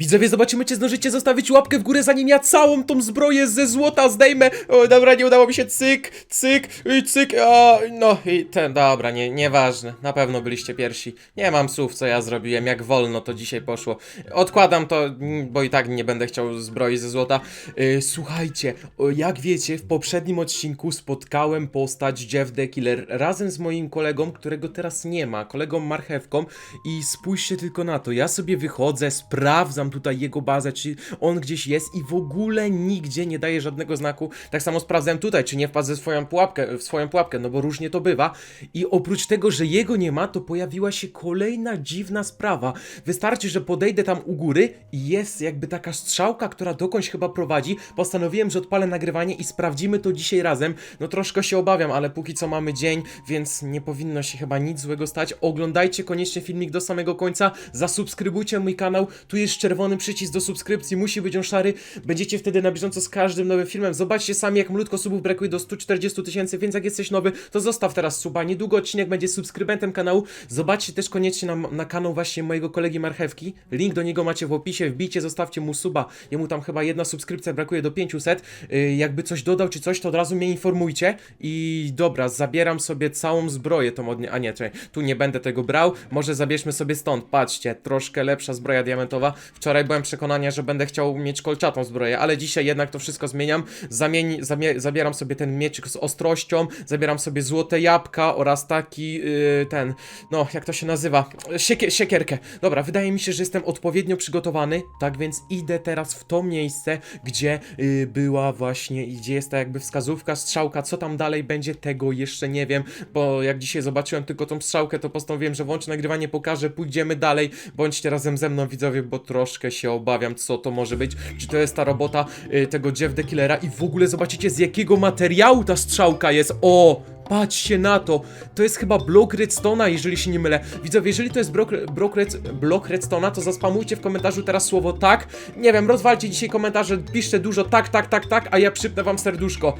Widzowie, zobaczymy, czy zdążycie zostawić łapkę w górę, zanim ja całą tą zbroję ze złota zdejmę. O, dobra, nie udało mi się. Cyk, cyk, y, cyk. O, no i ten, dobra, nie, nieważne. Na pewno byliście pierwsi. Nie mam słów, co ja zrobiłem. Jak wolno to dzisiaj poszło. Odkładam to, bo i tak nie będę chciał zbroi ze złota. Y, słuchajcie, jak wiecie, w poprzednim odcinku spotkałem postać Jeff the Killer razem z moim kolegą, którego teraz nie ma, kolegą Marchewką. I spójrzcie tylko na to. Ja sobie wychodzę, sprawdzam tutaj jego bazę, czy on gdzieś jest i w ogóle nigdzie nie daje żadnego znaku. Tak samo sprawdzałem tutaj, czy nie wpadł ze swoją pułapkę, w swoją pułapkę, no bo różnie to bywa. I oprócz tego, że jego nie ma, to pojawiła się kolejna dziwna sprawa. Wystarczy, że podejdę tam u góry i jest jakby taka strzałka, która dokądś chyba prowadzi. Postanowiłem, że odpalę nagrywanie i sprawdzimy to dzisiaj razem. No troszkę się obawiam, ale póki co mamy dzień, więc nie powinno się chyba nic złego stać. Oglądajcie koniecznie filmik do samego końca, zasubskrybujcie mój kanał. Tu jest czerwony przycisk do subskrypcji, musi być on szary. Będziecie wtedy na bieżąco z każdym nowym filmem. Zobaczcie sami, jak malutko subów brakuje do 140 tysięcy, więc jak jesteś nowy, to zostaw teraz suba. Niedługo odcinek będzie subskrybentem kanału. Zobaczcie też koniecznie na, na kanał właśnie mojego kolegi Marchewki. Link do niego macie w opisie, wbijcie, zostawcie mu suba. Jemu tam chyba jedna subskrypcja brakuje do 500. Yy, jakby coś dodał czy coś, to od razu mnie informujcie. I dobra, zabieram sobie całą zbroję tą od. A nie, czekaj, tu nie będę tego brał. Może zabierzmy sobie stąd. Patrzcie, troszkę lepsza zbroja diamentowa. Wczoraj byłem przekonania, że będę chciał mieć kolczatą zbroję, ale dzisiaj jednak to wszystko zmieniam. Zamieni, zamie, zabieram sobie ten mieczyk z ostrością, zabieram sobie złote jabłka oraz taki yy, ten, no jak to się nazywa, Siekie, siekierkę. Dobra, wydaje mi się, że jestem odpowiednio przygotowany, tak więc idę teraz w to miejsce, gdzie yy, była właśnie, gdzie jest ta jakby wskazówka, strzałka, co tam dalej będzie, tego jeszcze nie wiem, bo jak dzisiaj zobaczyłem tylko tą strzałkę, to postanowiłem, że włączę nagrywanie, pokażę, pójdziemy dalej, bądźcie razem ze mną widzowie, bo troszkę się obawiam, co to może być, czy to jest ta robota y, tego Jeff the Killera i w ogóle zobaczycie z jakiego materiału ta strzałka jest, o! Patrzcie na to! To jest chyba blok redstone'a, jeżeli się nie mylę. Widzowie, jeżeli to jest blok, blok, red, blok redstone'a, to zaspamujcie w komentarzu teraz słowo tak. Nie wiem, rozwalcie dzisiaj komentarze, piszcie dużo tak, tak, tak, tak, a ja przypnę wam serduszko.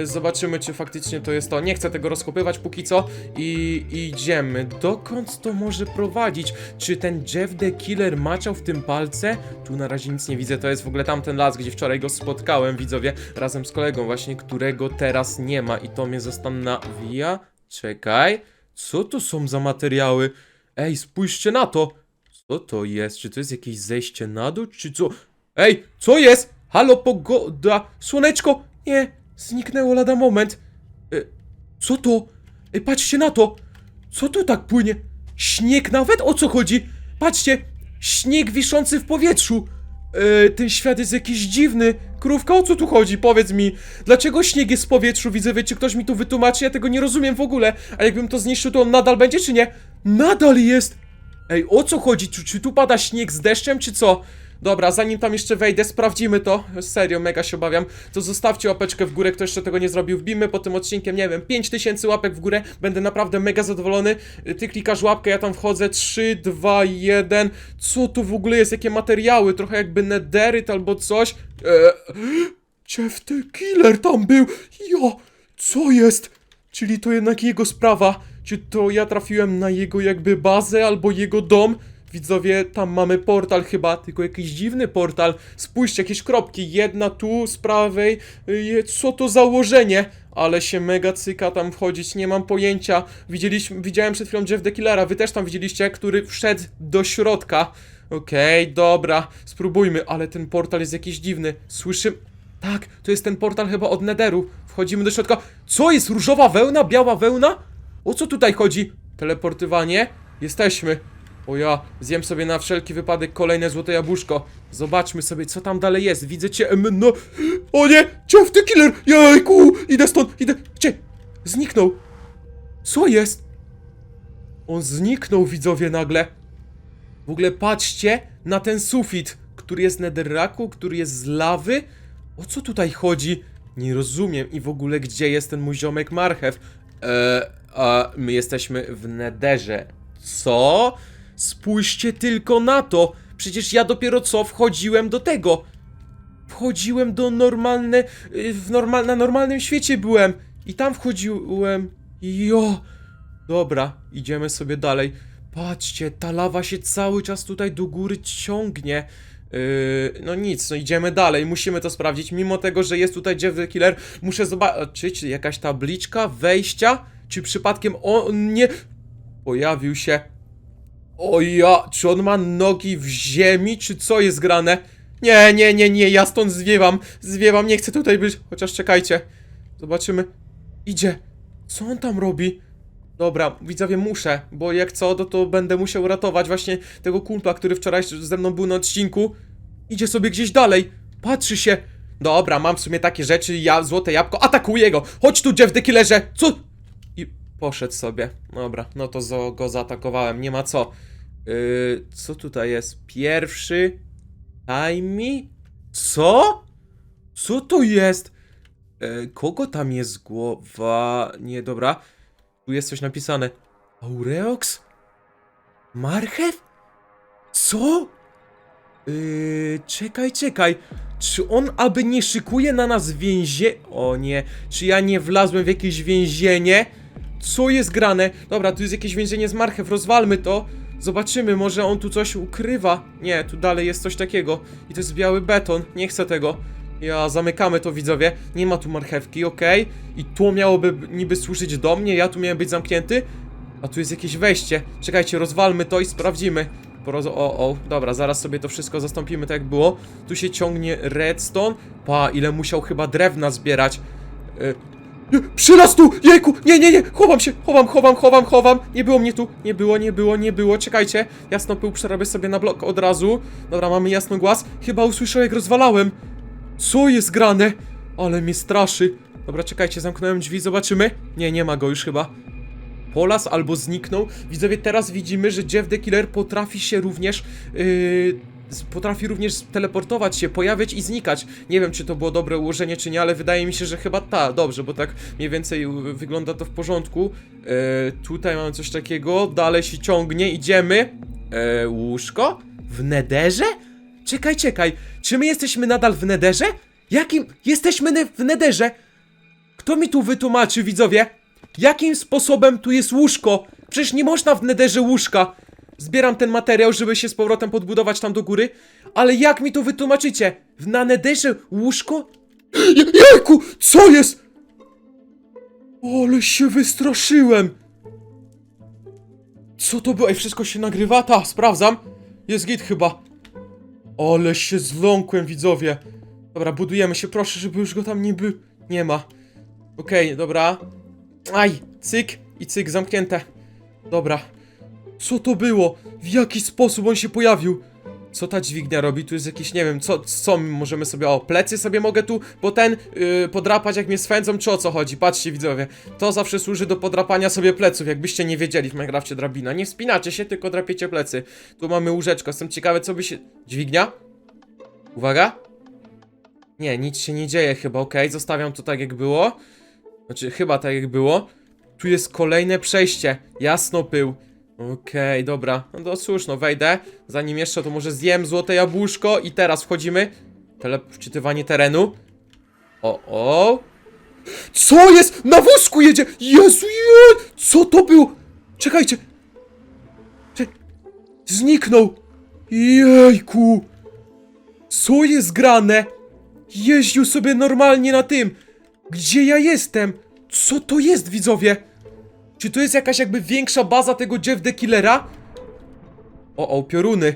Yy, zobaczymy, czy faktycznie to jest to. Nie chcę tego rozkopywać póki co i idziemy. Dokąd to może prowadzić? Czy ten Jeff the Killer maczał w tym palce? Tu na razie nic nie widzę, to jest w ogóle tamten las, gdzie wczoraj go spotkałem, widzowie, razem z kolegą właśnie, którego teraz nie ma i to mnie zastanawia. Czekaj, co to są za materiały? Ej, spójrzcie na to! Co to jest? Czy to jest jakieś zejście na dół, czy co? Ej, co jest? Halo, pogoda! Słoneczko! Nie, zniknęło lada moment. E, co to? Ej, patrzcie na to! Co tu tak płynie? Śnieg nawet? O co chodzi? Patrzcie! Śnieg wiszący w powietrzu! E, ten świat jest jakiś dziwny. Krówka, o co tu chodzi? Powiedz mi. Dlaczego śnieg jest w powietrzu? Widzę, wie, czy ktoś mi tu wytłumaczy? Ja tego nie rozumiem w ogóle. A jakbym to zniszczył, to on nadal będzie, czy nie? Nadal jest! Ej, o co chodzi? Czy, czy tu pada śnieg z deszczem, czy co? Dobra, zanim tam jeszcze wejdę, sprawdzimy to. Serio, mega się obawiam. To zostawcie łapeczkę w górę, kto jeszcze tego nie zrobił. Wbijmy po tym odcinkiem, nie wiem, 5000 łapek w górę. Będę naprawdę mega zadowolony. Ty klikasz łapkę, ja tam wchodzę. 3, 2, 1. Co tu w ogóle jest? Jakie materiały? Trochę jakby nederyt albo coś. Eee, Jeff the Killer tam był. Jo, co jest? Czyli to jednak jego sprawa. Czy to ja trafiłem na jego jakby bazę albo jego dom? Widzowie, tam mamy portal chyba, tylko jakiś dziwny portal. Spójrzcie, jakieś kropki. Jedna tu z prawej. Je- Co to założenie? Ale się mega cyka tam wchodzić, nie mam pojęcia. Widzieliśmy, widziałem przed chwilą Jeff the Killera, wy też tam widzieliście, który wszedł do środka. Okej, dobra, spróbujmy, ale ten portal jest jakiś dziwny. Słyszymy... Tak, to jest ten portal chyba od Netheru. Wchodzimy do środka. Co jest? Różowa wełna? Biała wełna? O co tutaj chodzi? Teleportowanie? Jesteśmy. O ja, zjem sobie na wszelki wypadek kolejne złote jabłuszko. Zobaczmy sobie, co tam dalej jest. Widzę cię, no... O nie! The Killer! Jajku! Idę stąd, idę... Gdzie? Zniknął. Co jest? On zniknął, widzowie, nagle. W ogóle patrzcie na ten sufit, który jest z netherraku, który jest z lawy. O co tutaj chodzi? Nie rozumiem i w ogóle gdzie jest ten mój ziomek marchew? Eee, a my jesteśmy w nederze. Co? Spójrzcie tylko na to! Przecież ja dopiero co wchodziłem do tego. Wchodziłem do normalne... y, W normal, na normalnym świecie byłem. I tam wchodziłem. Jo! Dobra, idziemy sobie dalej. Patrzcie, ta lawa się cały czas tutaj do góry ciągnie. Yy, no nic, no idziemy dalej, musimy to sprawdzić. Mimo tego, że jest tutaj Jeff the Killer, muszę zobaczyć, czy jakaś tabliczka wejścia, czy przypadkiem on nie pojawił się. O ja, czy on ma nogi w ziemi, czy co jest grane? Nie, nie, nie, nie, ja stąd zwiewam, zwiewam, nie chcę tutaj być, chociaż czekajcie. Zobaczymy. Idzie. Co on tam robi? Dobra, widzowie, muszę, bo jak co, to, to będę musiał ratować właśnie tego kumpla, który wczoraj ze mną był na odcinku. Idzie sobie gdzieś dalej, patrzy się. Dobra, mam w sumie takie rzeczy, ja, złote jabłko, atakuję go! Chodź tu, Jeff the Killerze! Co? Poszedł sobie. Dobra, no to go zaatakowałem, nie ma co. Yy, co tutaj jest? Pierwszy... Tajmi? Co? Co to jest? E, kogo tam jest głowa? Nie, dobra. Tu jest coś napisane. Aureox? Marchew? Co? Yy, czekaj, czekaj. Czy on aby nie szykuje na nas więzie... O nie. Czy ja nie wlazłem w jakieś więzienie? Co jest grane? Dobra, tu jest jakieś więzienie z marchew, rozwalmy to. Zobaczymy, może on tu coś ukrywa. Nie, tu dalej jest coś takiego. I to jest biały beton, nie chcę tego. Ja, zamykamy to widzowie. Nie ma tu marchewki, okej. I tu miałoby niby służyć do mnie, ja tu miałem być zamknięty. A tu jest jakieś wejście. Czekajcie, rozwalmy to i sprawdzimy. Poroz o, o, dobra, zaraz sobie to wszystko zastąpimy tak jak było. Tu się ciągnie redstone. Pa, ile musiał chyba drewna zbierać. Y nie, Przylaz tu! Jejku! Nie, nie, nie! Chowam się! Chowam, chowam, chowam, chowam! Nie było mnie tu! Nie było, nie było, nie było. Czekajcie. Jasno pył przerabię sobie na blok od razu. Dobra, mamy jasno głaz. Chyba usłyszał jak rozwalałem. Co jest grane? Ale mnie straszy. Dobra, czekajcie, zamknąłem drzwi, zobaczymy. Nie, nie ma go już chyba. Polas albo zniknął. Widzowie, teraz widzimy, że Jeff the Killer potrafi się również. Yy, potrafi również teleportować się, pojawiać i znikać. Nie wiem, czy to było dobre ułożenie, czy nie, ale wydaje mi się, że chyba ta, dobrze, bo tak mniej więcej wygląda to w porządku. Yy, tutaj mamy coś takiego, dalej się ciągnie, idziemy. Yy, łóżko? W nederze? Czekaj, czekaj. Czy my jesteśmy nadal w nederze? Jakim? Jesteśmy ne- w nederze! Kto mi tu wytłumaczy, widzowie? Jakim sposobem tu jest łóżko? Przecież nie można w nederze łóżka. Zbieram ten materiał, żeby się z powrotem podbudować tam do góry. Ale jak mi to wytłumaczycie? W- Na nederze łóżko? Je- Jejku! Co jest? Ale się wystraszyłem! Co to było? Ej, wszystko się nagrywa? Ta, sprawdzam. Jest git chyba. Ale się zląkłem, widzowie. Dobra, budujemy się, proszę, żeby już go tam nie by... Nie ma. Okej, dobra. Aj, cyk i cyk, zamknięte. Dobra. Co to było? W jaki sposób on się pojawił? Co ta dźwignia robi? Tu jest jakiś, nie wiem, co, co my możemy sobie, o, plecy sobie mogę tu, bo ten, yy, podrapać jak mnie swędzą, czy o co chodzi? Patrzcie, widzowie, to zawsze służy do podrapania sobie pleców, jakbyście nie wiedzieli w Minecrafcie drabina. Nie wspinacie się, tylko drapiecie plecy. Tu mamy łóżeczko, jestem ciekawy, co by się... Dźwignia? Uwaga. Nie, nic się nie dzieje chyba, okej, zostawiam to tak jak było. Znaczy, chyba tak jak było. Tu jest kolejne przejście. Jasno pył. Okej, dobra. No to cóż, no wejdę. Zanim jeszcze, to może zjem złote jabłuszko i teraz wchodzimy. Tele wczytywanie terenu. O, o. Co jest? Na wózku jedzie! Jezu, je! Co to było? Czekajcie. Cze Zniknął. Jejku. Co jest grane? Jeździł sobie normalnie na tym. Gdzie ja jestem? Co to jest, widzowie? Czy to jest jakaś jakby większa baza tego Jeff the Killera? O, o, pioruny.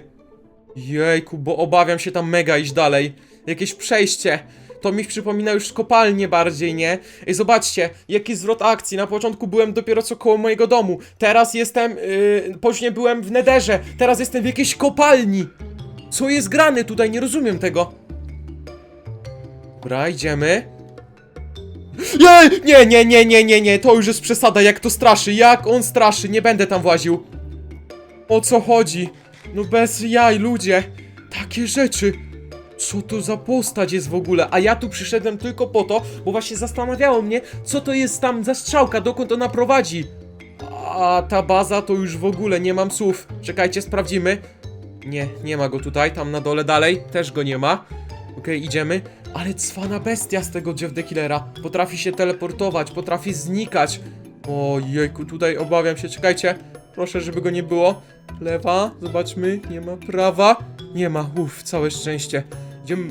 Jejku, bo obawiam się tam mega iść dalej. Jakieś przejście. To mi przypomina już kopalnię bardziej, nie? Ej, zobaczcie, jaki zwrot akcji. Na początku byłem dopiero co koło mojego domu. Teraz jestem, yy, później byłem w nederze. Teraz jestem w jakiejś kopalni. Co jest grane tutaj? Nie rozumiem tego. Dobra, idziemy. Nie, nie, nie, nie, nie, nie, nie, to już jest przesada, jak to straszy, jak on straszy, nie będę tam właził. O co chodzi? No bez jaj, ludzie. Takie rzeczy. Co to za postać jest w ogóle? A ja tu przyszedłem tylko po to, bo właśnie zastanawiało mnie, co to jest tam za strzałka, dokąd ona prowadzi. A ta baza to już w ogóle nie mam słów. Czekajcie, sprawdzimy. Nie, nie ma go tutaj, tam na dole dalej, też go nie ma. Okej, idziemy. Ale cwana bestia z tego Jeff the Killera. Potrafi się teleportować, potrafi znikać. Ojejku, tutaj obawiam się, czekajcie. Proszę, żeby go nie było. Lewa, zobaczmy, nie ma prawa. Nie ma, uff, całe szczęście. Idziemy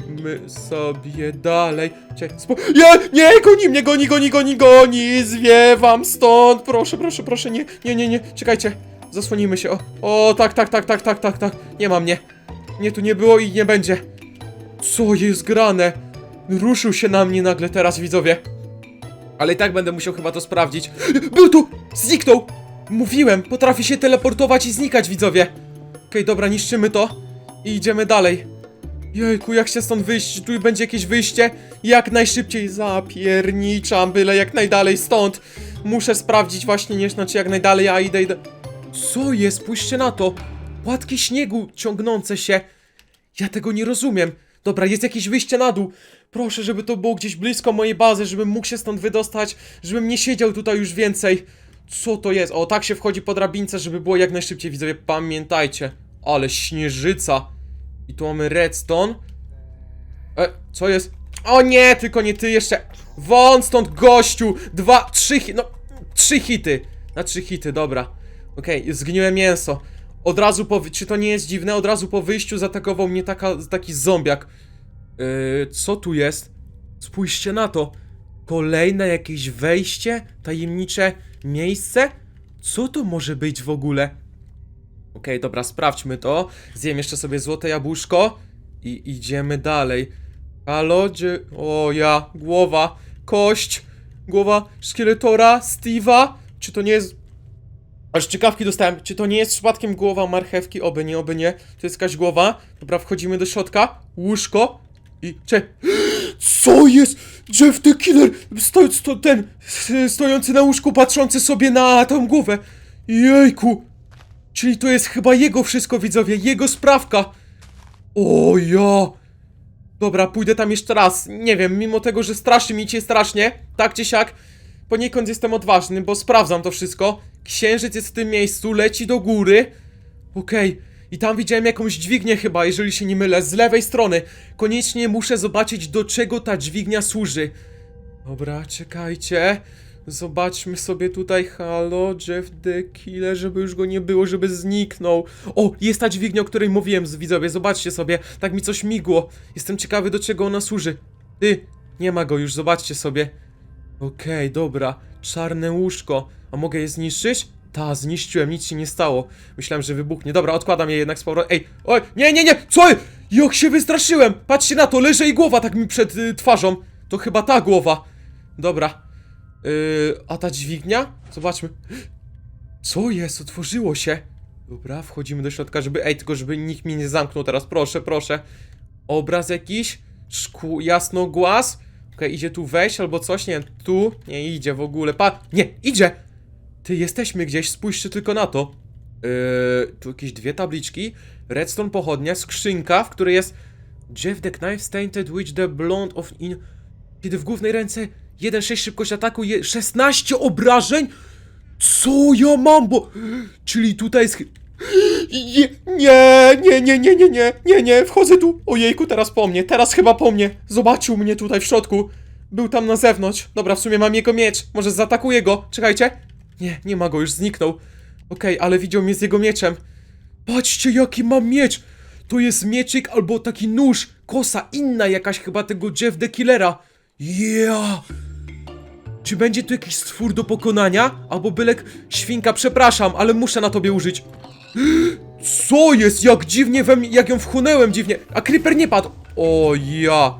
sobie dalej. Czekaj, spo... Nie, nie, goni mnie, goni, goni, goni, goni! Zwiewam stąd! Proszę, proszę, proszę, nie, nie, nie, nie, czekajcie. Zasłonimy się, o, o, tak, tak, tak, tak, tak, tak, tak. Nie ma mnie. Nie, tu nie było i nie będzie. Co jest grane? Ruszył się na mnie nagle teraz, widzowie. Ale i tak będę musiał chyba to sprawdzić. Był tu! Zniknął! Mówiłem, potrafi się teleportować i znikać, widzowie. Okej, dobra, niszczymy to i idziemy dalej. Jejku, jak się stąd wyjść? Tu będzie jakieś wyjście? Jak najszybciej zapierniczam, byle jak najdalej stąd. Muszę sprawdzić właśnie, nie znaczy jak najdalej, a idę, idę. Co jest? Spójrzcie na to. Płatki śniegu ciągnące się. Ja tego nie rozumiem. Dobra, jest jakieś wyjście na dół. Proszę, żeby to było gdzieś blisko mojej bazy, żebym mógł się stąd wydostać, żebym nie siedział tutaj już więcej. Co to jest? O, tak się wchodzi po drabince, żeby było jak najszybciej, widzowie. Pamiętajcie. Ale śnieżyca. I tu mamy redstone. E, co jest? O nie, tylko nie ty jeszcze. Won stąd, gościu! Dwa, trzy no, trzy hity. Na trzy hity, dobra. Okej, zgniłe mięso. Od razu po, czy to nie jest dziwne? Od razu po wyjściu zaatakował mnie taka, taki zombiak. Yy, co tu jest? Spójrzcie na to. Kolejne jakieś wejście? Tajemnicze miejsce? Co to może być w ogóle? Okej, dobra, sprawdźmy to. Zjem jeszcze sobie złote jabłuszko i idziemy dalej. Halo, gdzie... O, ja, głowa, kość, głowa szkieletora, Steve'a. Czy to nie jest... Aż ciekawki dostałem. Czy to nie jest przypadkiem głowa marchewki? Oby nie, oby nie. To jest jakaś głowa. Dobra, wchodzimy do środka. Łóżko. I... Cze... Co jest? Jeff the Killer! Sto, sto, ten... Stojący na łóżku, patrzący sobie na tą głowę. Jejku! Czyli to jest chyba jego wszystko, widzowie, jego sprawka. O ja. Dobra, pójdę tam jeszcze raz. Nie wiem, mimo tego, że straszy mi cię strasznie, tak czy siak, poniekąd jestem odważny, bo sprawdzam to wszystko. Księżyc jest w tym miejscu, leci do góry. Okej. I tam widziałem jakąś dźwignię chyba, jeżeli się nie mylę, z lewej strony. Koniecznie muszę zobaczyć, do czego ta dźwignia służy. Dobra, czekajcie. Zobaczmy sobie tutaj, halo, Jeff the Killer, żeby już go nie było, żeby zniknął. O, jest ta dźwignia, o której mówiłem, z- widzowie, zobaczcie sobie, tak mi coś migło. Jestem ciekawy, do czego ona służy. Ty, nie ma go już, zobaczcie sobie. Okej, dobra, czarne łóżko. A mogę je zniszczyć? Ta, zniszczyłem, nic się nie stało. Myślałem, że wybuchnie. Dobra, odkładam je jednak z powrotem. Ej, oj, nie, nie, nie, co? Jak się wystraszyłem! Patrzcie na to, leży i głowa tak mi przed y, twarzą. To chyba ta głowa. Dobra. Yy, a ta dźwignia? Zobaczmy. Co jest? Otworzyło się. Dobra, wchodzimy do środka, żeby... Ej, tylko żeby nikt mnie nie zamknął teraz, proszę, proszę. Obraz jakiś? Szkół, jasnogłaz? Idzie tu wejść albo coś? Nie, tu? Nie idzie w ogóle. Pa... Nie, idzie! Ty, jesteśmy gdzieś, spójrzcie tylko na to. Yy, tu jakieś dwie tabliczki. Redstone pochodnia, skrzynka, w której jest... Jeff the knife stainted with the blonde of in... Kiedy w głównej ręce 1,6 szybkość ataku, je- 16 obrażeń? Co ja mam, bo... Czyli tutaj jest... Nie, nie, nie, nie, nie, nie, nie, nie, wchodzę tu. Ojejku, teraz po mnie, teraz chyba po mnie. Zobaczył mnie tutaj w środku. Był tam na zewnątrz. Dobra, w sumie mam jego miecz. Może zaatakuję go. Czekajcie. Nie, nie ma go, już zniknął. Okej, okay, ale widział mnie z jego mieczem. Patrzcie, jaki mam miecz. To jest mieczyk albo taki nóż. Kosa inna jakaś chyba tego Jeff the Killera. Yeah! Czy będzie tu jakiś stwór do pokonania? Albo bylek... Świnka, przepraszam, ale muszę na tobie użyć. Co jest? Jak dziwnie we mnie, jak ją wchłonęłem dziwnie. A Creeper nie padł. O ja.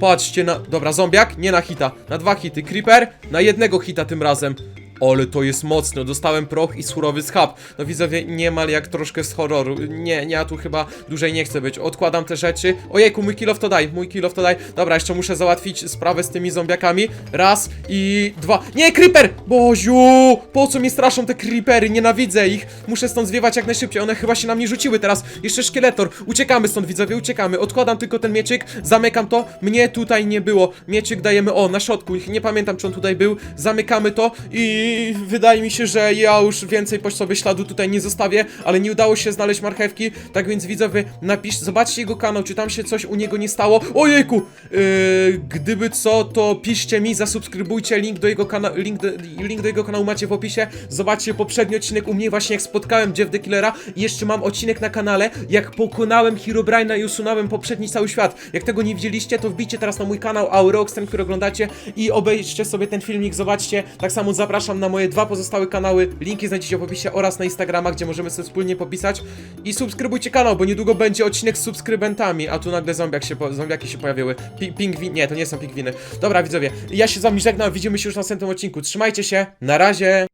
Patrzcie na... Dobra, zombiak, nie na hita. Na dwa hity. Creeper na jednego hita tym razem. Ale to jest mocno. Dostałem proch i surowy schab. No widzowie, niemal jak troszkę z horroru. Nie, nie, ja tu chyba dłużej nie chcę być. Odkładam te rzeczy. Ojejku, mój kilof to daj, mój kilof to daj. Dobra, jeszcze muszę załatwić sprawę z tymi zombiakami. Raz i dwa. Nie, creeper! Boziu! Po co mnie straszą te creepery? Nienawidzę ich. Muszę stąd zwiewać jak najszybciej. One chyba się na mnie rzuciły teraz. Jeszcze szkieletor. Uciekamy stąd, widzowie, uciekamy. Odkładam tylko ten mieczyk, zamykam to. Mnie tutaj nie było. Mieczyk dajemy, o, na środku. Nie pamiętam, czy on tutaj był. Zamykamy to i wydaje mi się, że ja już więcej po sobie śladu tutaj nie zostawię, ale nie udało się znaleźć marchewki, tak więc widzowie, napisz, zobaczcie jego kanał, czy tam się coś u niego nie stało. Ojejku! Yy, gdyby co, to piszcie mi, zasubskrybujcie, link do jego kanału, link do, link do jego kanału macie w opisie. Zobaczcie poprzedni odcinek u mnie właśnie jak spotkałem Jeff the Killera i jeszcze mam odcinek na kanale, jak pokonałem Herobrine'a i usunąłem poprzedni cały świat. Jak tego nie widzieliście, to wbijcie teraz na mój kanał Aurox, ten, który oglądacie i obejrzcie sobie ten filmik, zobaczcie. Tak samo zapraszam na moje dwa pozostałe kanały, linki znajdziecie w opisie oraz na Instagrama, gdzie możemy sobie wspólnie popisać. I subskrybujcie kanał, bo niedługo będzie odcinek z subskrybentami, a tu nagle zombiak się zombiaki się pojawiły. Pi pingwin, nie, to nie są pingwiny. Dobra widzowie, ja się z wami żegnam, widzimy się już w następnym odcinku. Trzymajcie się, na razie!